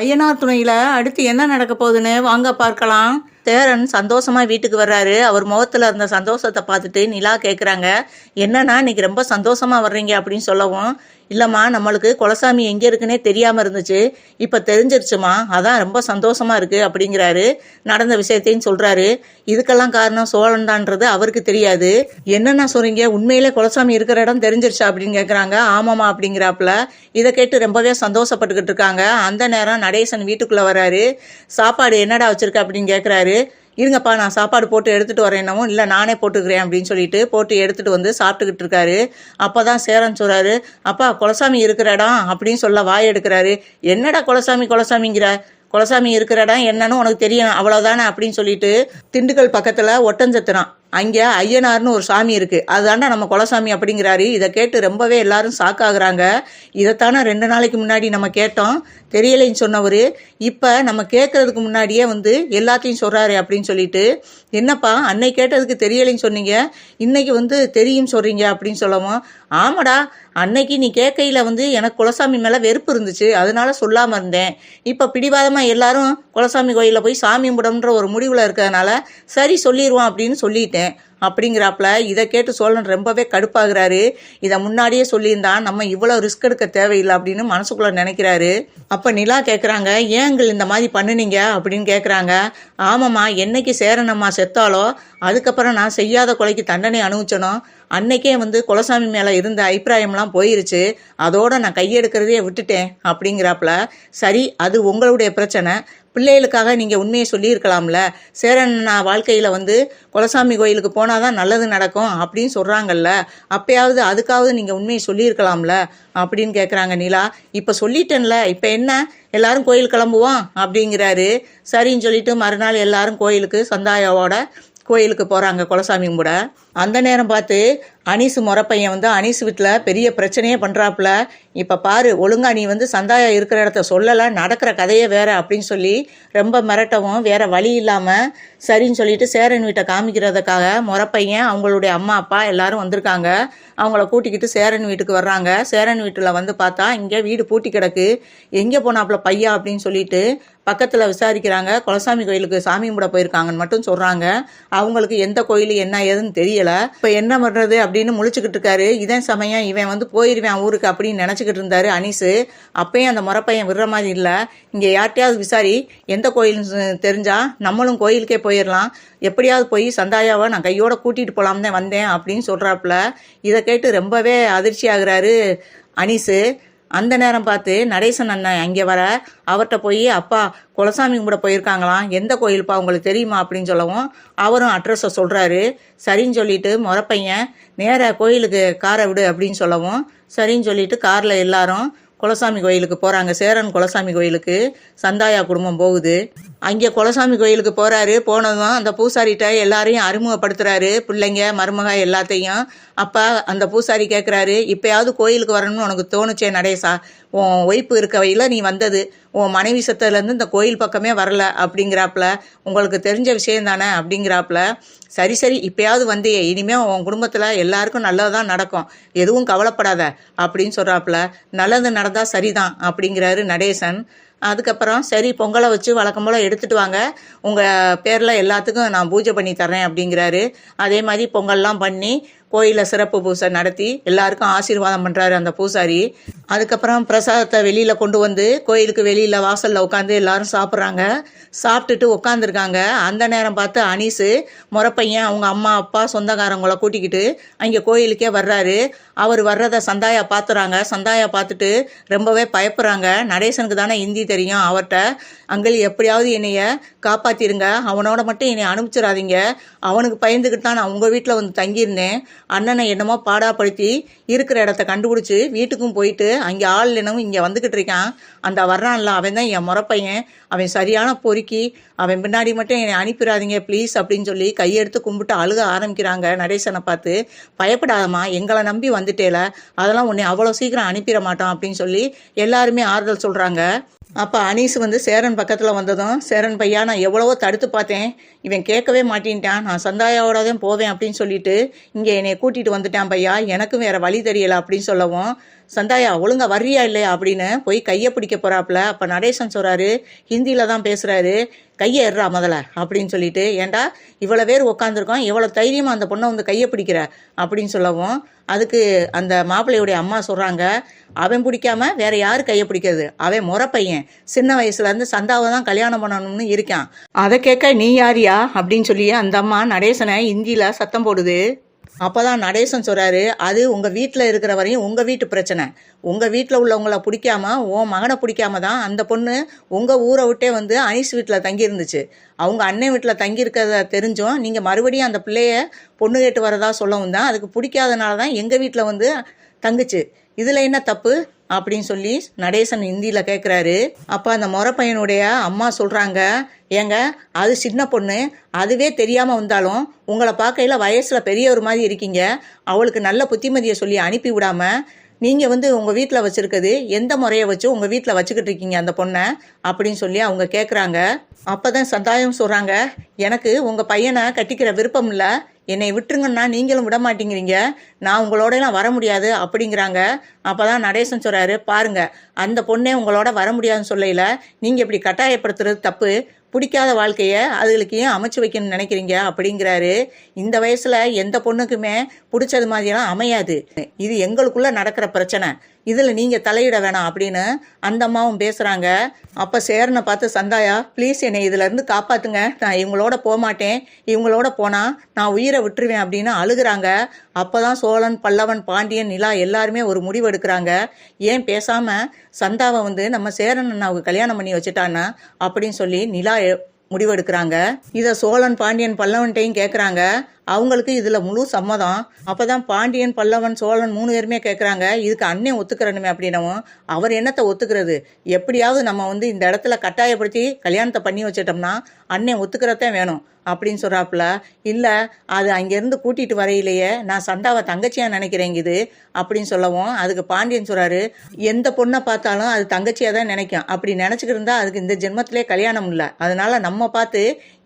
ஐயனார் துணையில் அடுத்து என்ன நடக்க போகுதுன்னு வாங்க பார்க்கலாம். தேரன் சந்தோஷமா வீட்டுக்கு வர்றாரு. அவர் முகத்துல இருந்த சந்தோஷத்தை பார்த்துட்டு நிலா கேட்குறாங்க என்னன்னா இன்னைக்கு ரொம்ப சந்தோஷமா வர்றீங்க அப்படின்னு சொல்லவும் இல்லைம்மா நம்மளுக்கு குலசாமி எங்கே இருக்குன்னே தெரியாமல் இருந்துச்சு. இப்போ தெரிஞ்சிருச்சுமா. அதான் ரொம்ப சந்தோஷமாக இருக்கு அப்படிங்கிறாரு. நடந்த விஷயத்தையும் சொல்கிறாரு இதுக்கெல்லாம் காரணம் சோழன்தான்றது அவருக்கு தெரியாது. என்னென்ன சொல்கிறீங்க உண்மையிலே குலசாமி இருக்கிற இடம் தெரிஞ்சிருச்சா? அப்படின்னு கேட்குறாங்க ஆமாம்மா அப்படிங்கிறாப்புல. இதை கேட்டு ரொம்பவே சந்தோஷப்பட்டுக்கிட்டு இருக்காங்க. அந்த நேரம் நடேசன் வீட்டுக்குள்ளே வராரு சாப்பாடு என்னடா வச்சுருக்க? அப்படின்னு கேட்குறாரு இருங்கப்பா நான் சாப்பாடு போட்டு எடுத்துகிட்டு வரேன் என்னவும் இல்லை நானே போட்டுக்கிறேன் அப்படின்னு சொல்லிட்டு போட்டு எடுத்துகிட்டு வந்து சாப்பிட்டுக்கிட்டு இருக்காரு. அப்போ தான் சேரன் சொல்கிறாரு அப்பா குலசாமி இருக்கிற இடம் அப்படின்னு சொல்ல வாய் எடுக்கிறாரு. என்னடா குலசாமி குலசாமிங்கிற? குலசாமி இருக்கிற இடம் என்னன்னு உனக்கு தெரியும் அவ்வளோதானே அப்படின்னு சொல்லிட்டு திண்டுக்கல் பக்கத்தில் ஒட்டஞ்சத்திரான் அங்கே ஐயனார்னு ஒரு சாமி இருக்குது அதுதாண்டா நம்ம குலசாமி அப்படிங்கிறாரு. இதை கேட்டு ரொம்பவே எல்லாரும் ஷாக்காகிறாங்க இதைத்தானே ரெண்டு நாளைக்கு முன்னாடி நம்ம கேட்டோம். தெரியலைன்னு சொன்னவர். இப்போ நம்ம கேட்கறதுக்கு முன்னாடியே வந்து எல்லாத்தையும் சொல்கிறாரு அப்படின்னு சொல்லிட்டு என்னப்பா அன்னை கேட்டதுக்கு தெரியலைன்னு சொன்னீங்க? இன்னைக்கு வந்து தெரியும் சொல்கிறீங்க அப்படின்னு சொல்லவும். ஆமாடா அன்னைக்கு நீ கேட்கையில் வந்து எனக்கு குலசாமி மேலே வெறுப்பு இருந்துச்சு. அதனால சொல்லாமல் இருந்தேன். இப்போ பிடிவாதமாக எல்லாரும் குலசாமி கோயிலில் போய் சாமி கும்பிடணுன்ற ஒரு முடிவில் இருக்கிறதுனால சரி சொல்லிடுவோம் அப்படின்னு சொல்லிட்டேன். அப்படிங்கிறாப்புல இதை கேட்டு சோழன் ரொம்பவே கடுப்பாகிறாரு. இதை முன்னாடியே சொல்லியிருந்தா நம்ம இவ்வளோ ரிஸ்க் எடுக்க தேவையில்லை அப்படின்னு மனசுக்குள்ள நினைக்கிறாரு. அப்போ நிலா கேட்குறாங்க ஏங்கள் இந்த மாதிரி பண்ணுனீங்க? அப்படின்னு கேட்குறாங்க ஆமாம்மா என்னைக்கு சேரனம்மா செத்தாலோ அதுக்கப்புறம் நான் செய்யாத கொலைக்கு தண்டனை அனுபவிச்சனோ அன்னைக்கே வந்து குலசாமி மேலே இருந்த அபிப்பிராயம்லாம் போயிருச்சு. அதோட நான் கையெடுக்கிறதையே விட்டுட்டேன். அப்படிங்கிறாப்புல சரி அது உங்களுடைய பிரச்சனை. பிள்ளைகளுக்காக நீங்கள் உண்மையை சொல்லியிருக்கலாம்ல. சேரன் வாழ்க்கையில் வந்து குலசாமி கோயிலுக்கு போனால் தான் நல்லது நடக்கும் அப்படின்னு சொல்கிறாங்கல்ல அப்பயாவது அதுக்காவது நீங்கள் உண்மையை சொல்லியிருக்கலாம்ல அப்படின்னு கேட்குறாங்க நிலா. இப்போ சொல்லிட்டேன்ல இப்போ என்ன? எல்லாரும் கோயில் கிளம்புவோம் அப்படிங்கிறாரு. சரின்னு சொல்லிட்டு மறுநாள் எல்லாரும் கோயிலுக்கு சந்தாயாவோட கோயிலுக்கு போகிறாங்க குலசாமி கும்பிட. அந்த நேரம் பார்த்து அனீஸ் முறப்பையன் வந்து அனீஸ் வீட்டில் பெரிய பிரச்சனையே பண்ணுறாப்புல இப்போ பாரு ஒழுங்கா நீ வந்து சந்தாயா இருக்கிற இடத்த சொல்லலை நடக்கிற கதையே வேற அப்படின்னு சொல்லி ரொம்ப மிரட்டவும் வேற வழி இல்லாமல் சரின்னு சொல்லிட்டு சேரன் வீட்டை காமிக்கிறதுக்காக முறப்பையன் அவங்களுடைய அம்மா அப்பா எல்லாரும் வந்திருக்காங்க. அவங்கள கூட்டிக்கிட்டு சேரன் வீட்டுக்கு வர்றாங்க. சேரன் வீட்டில் வந்து பார்த்தா இங்கே வீடு பூட்டி கிடக்கு. எங்கே போனாப்புல பையா அப்படின்னு சொல்லிட்டு பக்கத்தில் விசாரிக்கிறாங்க. குலசாமி கோயிலுக்கு சாமி கும்பிட போயிருக்காங்கன்னு மட்டும் சொல்கிறாங்க அவங்களுக்கு எந்த கோயில் என்ன ஏதுன்னு தெரியலை. இப்போ என்ன பண்ணுறது அப்படின்னு முழிச்சுக்கிட்டு இருக்காரு. இதன் சமயம் இவன் வந்து போயிடுவேன் ஊருக்கு அப்படின்னு நினச்சிக்கிட்டு இருந்தாரு அனீஸு அப்பயும் அந்த முறப்பையன் விடுற மாதிரி இல்லை. இங்கே யார்கிட்டயாவது விசாரி எந்த கோயில்னு தெரிஞ்சா நம்மளும் கோயிலுக்கே போயிடலாம் எப்படியாவது போய் சந்தாயாவை நான் கையோட கூட்டிகிட்டு போகலாம் தான் வந்தேன் அப்படின்னு சொல்கிறாப்புல இதை கேட்டு ரொம்பவே அதிர்ச்சி ஆகுறாரு அனீஸு அந்த நேரம் பார்த்து நடேசன் அண்ணன் அங்கே வர அவர்கிட்ட போய் அப்பா குலசாமி கும்பிட போயிருக்காங்களாம். எந்த கோயில்ப்பா உங்களுக்கு தெரியுமா? அப்படின்னு சொல்லவும் அவரும் அட்ரஸை சொல்கிறாரு சரின்னு சொல்லிட்டு முறப்பையன் நேர கோயிலுக்கு காரை விடு அப்படின்னு சொல்லவும் சரின்னு சொல்லிட்டு காரில் எல்லாரும் குலசாமி கோயிலுக்கு போகிறாங்க சேரன் குலசாமி கோயிலுக்கு சந்தாயா குடும்பம் போகுது. அங்கே குலசாமி கோயிலுக்கு போகிறாரு போனதும் அந்த பூசாரிகிட்ட எல்லாரையும் அறிமுகப்படுத்துறாரு. பிள்ளைங்க மருமக எல்லாத்தையும். அப்போ அந்த பூசாரி கேட்குறாரு இப்போயாவது கோயிலுக்கு வரணும்னு உனக்கு தோணுச்சே நடேசா? உன் ஒய்ப்பு இருக்க வகையில் நீ வந்தது. உன் மனைவி சத்தத்துலேருந்து இந்த கோயில் பக்கமே வரல அப்படிங்கிறாப்புல உங்களுக்கு தெரிஞ்ச விஷயம் தானே அப்படிங்கிறாப்புல சரி சரி இப்போயாவது வந்தியே. இனிமேல் உன் குடும்பத்தில் எல்லாருக்கும் நல்லதான் நடக்கும். எதுவும் கவலைப்படாத அப்படின்னு சொல்கிறாப்புல நல்லது நடந்தால் சரிதான் அப்படிங்கிறாரு நடேசன். அதுக்கப்புறம் சரி பொங்கலை வச்சு வழக்கம் போல் எடுத்துகிட்டு வாங்க. உங்கள் பேரில் எல்லாத்துக்கும் நான் பூஜை பண்ணி தர்றேன் அப்படிங்கிறாரு. அதே மாதிரி பொங்கல்லாம் பண்ணி கோயிலில் சிறப்பு பூஜை நடத்தி எல்லாருக்கும் ஆசீர்வாதம் பண்ணுறாரு அந்த பூசாரி. அதுக்கப்புறம் பிரசாதத்தை வெளியில் கொண்டு வந்து கோயிலுக்கு வெளியில் வாசலில் உட்காந்து எல்லாரும் சாப்பிட்றாங்க. சாப்பிட்டுட்டு உட்காந்துருக்காங்க அந்த நேரம் பார்த்து அனீஸு முறப்பையன் அவங்க அம்மா அப்பா சொந்தக்காரங்களை கூட்டிக்கிட்டு அங்கே கோயிலுக்கே வர்றாரு. அவர் வர்றதை சந்தாயா பார்த்துறாங்க சந்தாயா பார்த்துட்டு ரொம்பவே பயப்படுறாங்க. நடேசனுக்கு தானே தெரியும். அவர்கிட்ட அங்கிள் எப்படியாவது என்னைய காப்பாற்றிருங்க அவனோட மட்டும் என்னை அனுப்பிச்சிடாதீங்க. அவனுக்கு பயந்துக்கிட்டு தான் நான் உங்கள் வீட்டில் வந்து தங்கியிருந்தேன். அண்ணனை என்னமோ பாடாப்படுத்தி இருக்கிற இடத்த கண்டுபிடிச்சி வீட்டுக்கும் போயிட்டு அங்கே ஆள் என்னவும் இங்கே வந்துக்கிட்டு இருக்கான். அந்த வர்றான்ல அவன் தான் என் முறப்பையன். அவன் சரியான பொறுக்கி. அவன் பின்னாடி மட்டும் என்னை அனுப்பிடாதீங்க ப்ளீஸ் அப்படின்னு சொல்லி கையெடுத்து கும்பிட்டு அழுக ஆரம்பிக்கிறாங்க நடேசனை பார்த்து. பயப்படாதம்மா எங்களை நம்பி வந்துட்டேல. அதெல்லாம் உன்னை அவ்வளோ சீக்கிரம் அனுப்பிட மாட்டோம் அப்படின்னு சொல்லி எல்லாருமே ஆறுதல் சொல்கிறாங்க அப்போ அனீஸ் வந்து சேரன் பக்கத்தில் வந்ததும் சேரன் பையா நான் எவ்வளவோ தடுத்து பார்த்தேன். இவன் கேட்கவே மாட்டேன்ட்டான். நான் சந்தாயாவோட தான் போவேன் அப்படின்னு சொல்லிட்டு இங்கே என்னை கூட்டிகிட்டு வந்துட்டான் பையா. எனக்கும் வேறு வழி தெரியலை அப்படின்னு சொல்லவும் சந்தாயா ஒழுங்கா வர்றியா இல்லையா? அப்படின்னு போய் கையை பிடிக்க போறாப்புல. அப்ப நடேசன் சொல்றாரு ஹிந்தியில தான் பேசுறாரு. கையை எறா முதல்ல அப்படின்னு சொல்லிட்டு ஏன்டா இவ்வளோ பேர் உட்காந்துருக்கோம் இவ்வளோ தைரியமா அந்த பொண்ணை வந்து கையை பிடிக்கிற? அப்படின்னு சொல்லவும் அதுக்கு அந்த மாப்பிள்ளையுடைய அம்மா சொல்றாங்க அவன் பிடிக்காம வேற யாரு கையை பிடிக்கிறது? அவன் முறை பையன். சின்ன வயசுல இருந்து சந்தாவை தான் கல்யாணம் பண்ணணும்னு இருக்கான். அதை கேட்க நீ யாரியா அப்படின்னு சொல்லி அந்த அம்மா நடேசனை இந்தியில சத்தம் போடுது. அப்பதான் நடேசன் சொல்கிறாரு அது உங்கள் வீட்டில் இருக்கிற வரையும் உங்கள் வீட்டு பிரச்சனை. உங்கள் வீட்டில் உள்ளவங்கள பிடிக்காம உன் மகனை பிடிக்காம தான் அந்த பொண்ணு உங்கள் ஊரை விட்டே வந்து அனிஸ் வீட்டில் தங்கியிருந்துச்சு. அவங்க அண்ணன் வீட்டில் தங்கியிருக்கிறத தெரிஞ்சும் நீங்கள் மறுபடியும் அந்த பிள்ளைய பொண்ணு கேட்டு வரதா சொல்லவும் தான் அதுக்கு பிடிக்காதனால தான் எங்கள் வீட்டில் வந்து தங்குச்சு. இதில் என்ன தப்பு? அப்படின்னு சொல்லி நடேசன் ஹிந்தியில் கேட்குறாரு அப்போ அந்த முறை பையனுடைய அம்மா சொல்கிறாங்க ஏங்க அது சின்ன பொண்ணு அதுவே தெரியாமல் வந்தாலும் உங்களை பார்க்கையில் வயசில் பெரியவர் மாதிரி இருக்கீங்க. அவளுக்கு நல்ல புத்திமதியை சொல்லி அனுப்பி விடாமல் நீங்கள் வந்து உங்கள் வீட்டில் வச்சுருக்குது எந்த முறையை வச்சு உங்கள் வீட்டில் வச்சுக்கிட்டு இருக்கீங்க அந்த பொண்ணை? அப்படின்னு சொல்லி அவங்க கேட்குறாங்க அப்போ தான் சந்தாயம் சொல்கிறாங்க எனக்கு உங்கள் பையனை கட்டிக்கிற விருப்பம் இல்லை. என்னை விட்டுருங்கன்னா நீங்களும் விட மாட்டேங்கிறீங்க நான் உங்களோடலாம் வர முடியாது அப்படிங்கிறாங்க. அப்போ தான் நடேசன் சொல்கிறாரு பாருங்கள் அந்த பொண்ணே உங்களோட வர முடியாதுன்னு சொல்லையில நீங்கள் இப்படி கட்டாயப்படுத்துறது தப்பு. பிடிக்காத வாழ்க்கையை அதுகளுக்கு ஏன் அமைச்சு வைக்கணும்னு நினைக்கிறீங்க அப்படிங்கிறாரு. இந்த வயசுல எந்த பொண்ணுக்குமே பிடிச்சது மாதிரியெல்லாம் அமையாது. இது எங்களுக்குள்ள நடக்கிற பிரச்சனை. இதுல நீங்க தலையிட வேணாம் அப்படின்னு அந்த அம்மாவும் பேசுறாங்க. அப்ப சேரனை பார்த்து சந்தாயா ப்ளீஸ் என்னை இதுல இருந்து காப்பாத்துங்க. நான் இவங்களோட போக மாட்டேன் இவங்களோட போனா நான் உயிரை விட்டுருவேன் அப்படின்னு அழுகுறாங்க. அப்போதான் சோழன் பல்லவன் பாண்டியன் நிலா எல்லாருமே ஒரு முடிவு எடுக்கிறாங்க. ஏன் பேசாம சந்தாவை வந்து நம்ம சேரன் அண்ணாவுக்கு கல்யாணம் பண்ணி வச்சுட்டான்னா அப்படின்னு சொல்லி நிலா எ- முடிவெடுக்கிறாங்க இதை சோழன் பாண்டியன் பல்லவன்ட்டையும் கேட்குறாங்க அவங்களுக்கு இதில் முழு சம்மதம். அப்போ தான் பாண்டியன் பல்லவன் சோழன் மூணு பேருமே கேட்குறாங்க இதுக்கு அண்ணன் ஒத்துக்கிறனுமே அப்படின்னவும் அவர் என்னத்தை ஒத்துக்கிறது? எப்படியாவது நம்ம வந்து இந்த இடத்துல கட்டாயப்படுத்தி கல்யாணத்தை பண்ணி வச்சிட்டோம்னா அண்ணன் ஒத்துக்கிறதான் வேணும் அப்படின்னு சொல்கிறாப்புல இல்லை அது அங்கேருந்து கூட்டிகிட்டு வரையிலேயே நான் சந்தாவை தங்கச்சியாக நினைக்கிறேங்க இது அப்படின்னு சொல்லவும் அதுக்கு பாண்டியன் சொல்கிறாரு எந்த பொண்ணை பார்த்தாலும் அது தங்கச்சியாக தான் நினைக்கும். அப்படி நினச்சிக்கிட்டு இருந்தால் அதுக்கு இந்த ஜென்மத்திலே கல்யாணம் இல்லை. அதனால் நம்ம பார்த்து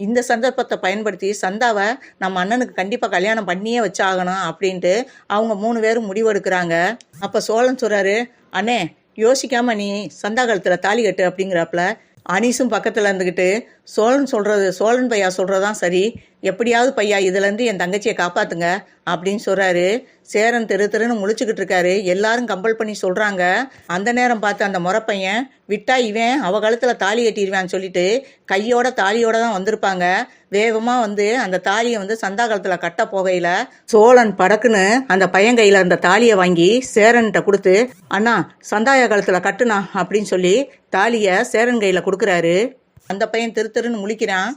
இந்த சந்தர்ப்பத்தை பயன்படுத்தி சந்தாவை நம்ம அண்ணனுக்கு கண்டிப்பாக கல்யாணம் பண்ணியே வச்சாகணும் அப்படின்ட்டு அவங்க மூணு பேரும் முடிவெடுக்கிறாங்க. அப்ப சோழன் சொல்றாரு அண்ணே யோசிக்காம நீ சந்தா காலத்தில் தாலி கட்டு அப்படிங்கிறாப்புல. அனீஸும் பக்கத்துல இருந்துக்கிட்டு சோழன் சொல்றது சோழன் பையா சொல்றதுதான் சரி. எப்படியாவது பையா இதுலேருந்து என் தங்கச்சியை காப்பாத்துங்க அப்படின்னு சொல்கிறாரு சேரன் தெரு தெருன்னு முழிச்சுக்கிட்டு இருக்காரு. எல்லாரும் கம்பல் பண்ணி சொல்கிறாங்க அந்த நேரம் பார்த்து அந்த முறை பையன் விட்டா இவன் அவ காலத்தில் தாலி கட்டிடுவான்னு சொல்லிட்டு கையோட தாலியோட தான் வந்திருப்பாங்க. வேகமாக வந்து அந்த தாலியை வந்து சந்தா காலத்தில் கட்ட போகையில் சோழன் படக்குன்னு அந்த பையன் கையில் அந்த தாலியை வாங்கி சேரன்கிட்ட கொடுத்து அண்ணா சந்தாய காலத்தில் கட்டுனா அப்படின்னு சொல்லி தாலியை சேரன் கையில் கொடுக்குறாரு. அந்த பையன் திரு திருன்னு முழிக்கிறான்.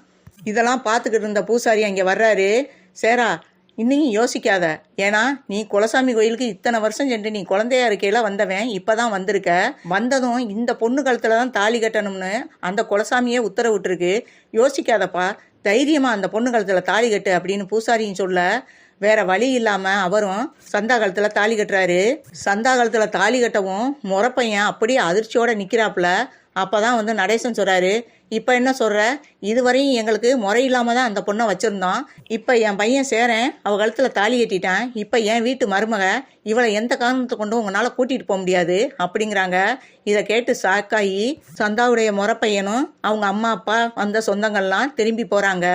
இதெல்லாம் பார்த்துக்கிட்டு இருந்த பூசாரி அங்கே வர்றாரு. சேரா இன்னையும் யோசிக்காத. ஏன்னா நீ குலசாமி கோயிலுக்கு இத்தனை வருஷம் சென்று நீ குழந்தையா இருக்கையில வந்தவன் இப்பதான் வந்திருக்க. வந்ததும் இந்த பொண்ணு கழுத்துல தான் தாலி கட்டணும்னு அந்த குலசாமியே உத்தரவிட்டிருக்கு. யோசிக்காதப்பா தைரியமா அந்த பொண்ணு கழுத்துல தாலி கட்டு அப்படின்னு பூசாரியும் சொல்ல வேற வழி இல்லாம அவரும் சந்தா காலத்துல தாலி கட்டுறாரு. சந்தா காலத்துல தாலி கட்டவும் முறப்பையன் அப்படியே அதிர்ச்சியோட நிக்கிறாப்புல. அப்போ தான் வந்து நடேசன் சொல்கிறாரு இப்போ என்ன சொல்கிற இதுவரையும் எங்களுக்கு முறை இல்லாமல் தான் அந்த பொண்ணை வச்சுருந்தோம். இப்போ என் பையன் சேரேன் அவள் கழுத்தில் தாலி கட்டிட்டான். இப்போ என் வீட்டு மருமக இவளை எந்த காரணத்தை கொண்டும் உங்களால் கூட்டிகிட்டு போக முடியாது அப்படிங்கிறாங்க. இதை கேட்டு சாக்காயி சந்தாவுடைய முறப்பையனும் அவங்க அம்மா அப்பா வந்த சொந்தங்கள்லாம் திரும்பி போகிறாங்க